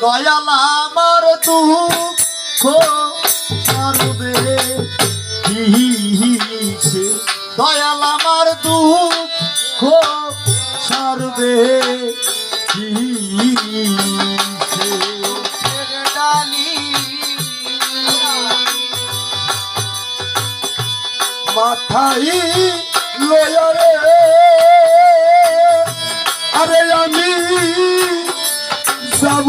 দয়াল আমার দুঃখ মারবে সে দয়াল আমার দুঃখ সারবে মাথাই লয়ারে আরে আমি যাব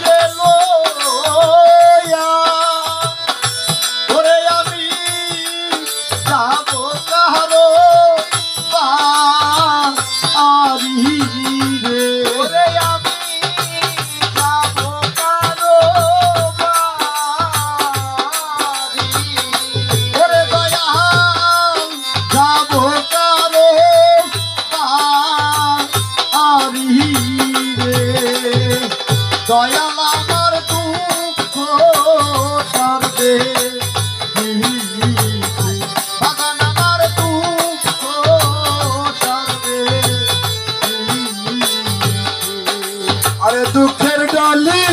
সুখের ডালি।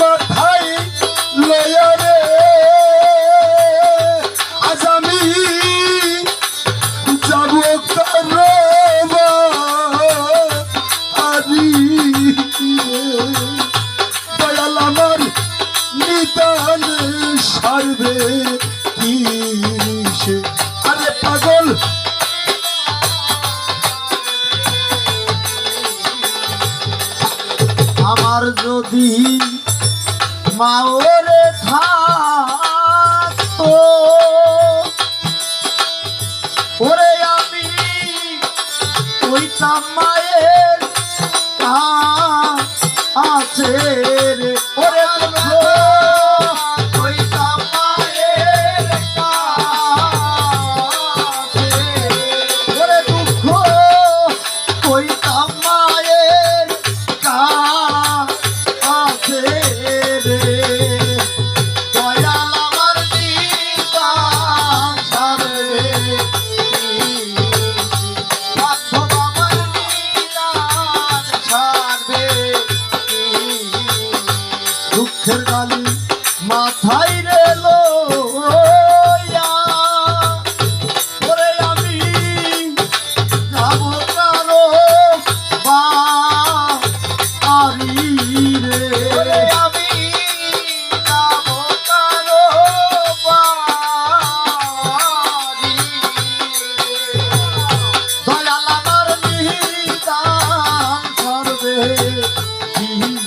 মাথায় লয়া রে। আজ আমি যাব আরি দয়াল আমার যদি মাওরে থাকতো ওরে আমি ওই মায়ের আছে কি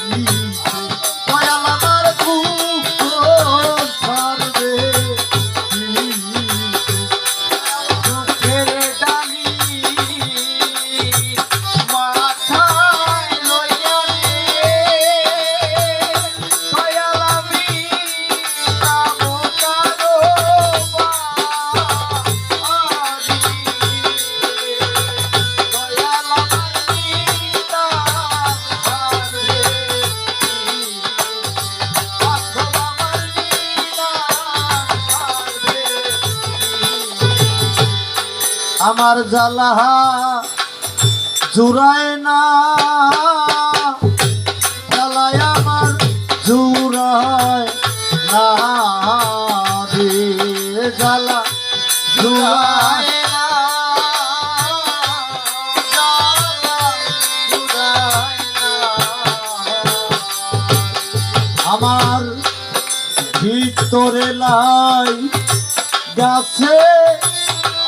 আমার জ্বালা জুড়ায় না। জ্বালায় আমার, জুড়ায় না রে। জ্বালা জুড়ায় আমার ভিতরে লাই গাছে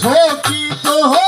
সখী তো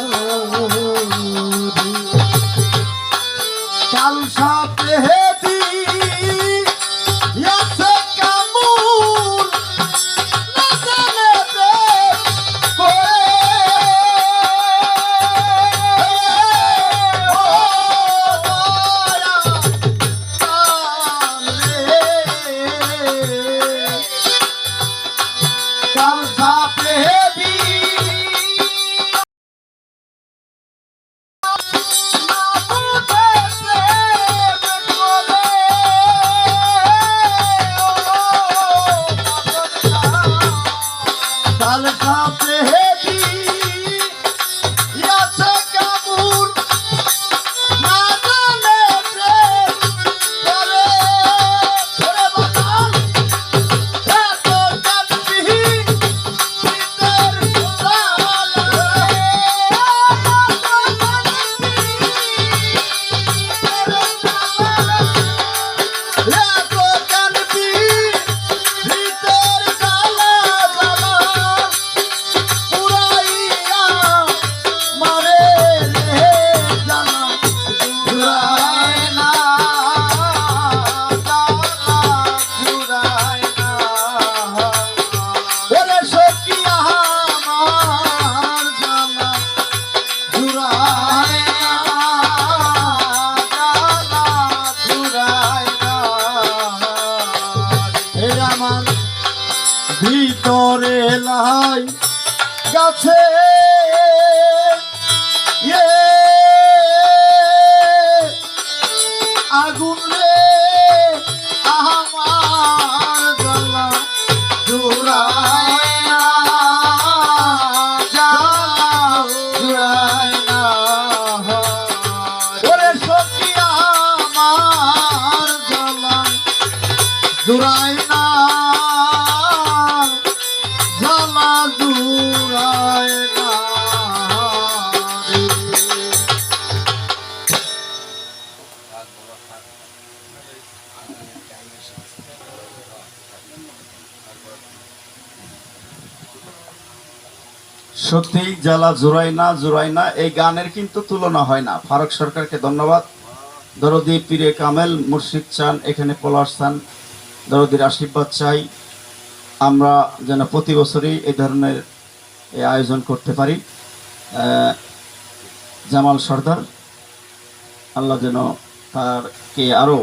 করে লাই গাছে সত্যি, জ্বালা জোড়াই না জোড়াই না, এই গানের কিন্তু তুলনা হয় না। ফারুক সরকারকে ধন্যবাদ। দরদি পীরে কামেল, মুর্শিদ চান, এখানে পলাশান দরদির আশীর্বাদ চাই। আমরা যেন প্রতি বছরই এই ধরনের আয়োজন করতে পারি। জামাল সর্দার, আল্লাহ যেন তারকে আরও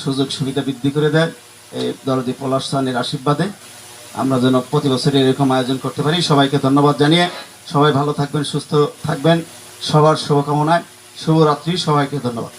সুযোগ সুবিধা বৃদ্ধি করে দেয়। এই দরদি পলাশানের আশীর্বাদে। আমরা যেন প্রতি বছরই এরকম আয়োজন করতে পারি। সবাইকে ধন্যবাদ জানিয়ে সবাই ভালো থাকবেন, সুস্থ থাকবেন। সবার শুভকামনায় শুভরাত্রি, সবাইকে ধন্যবাদ।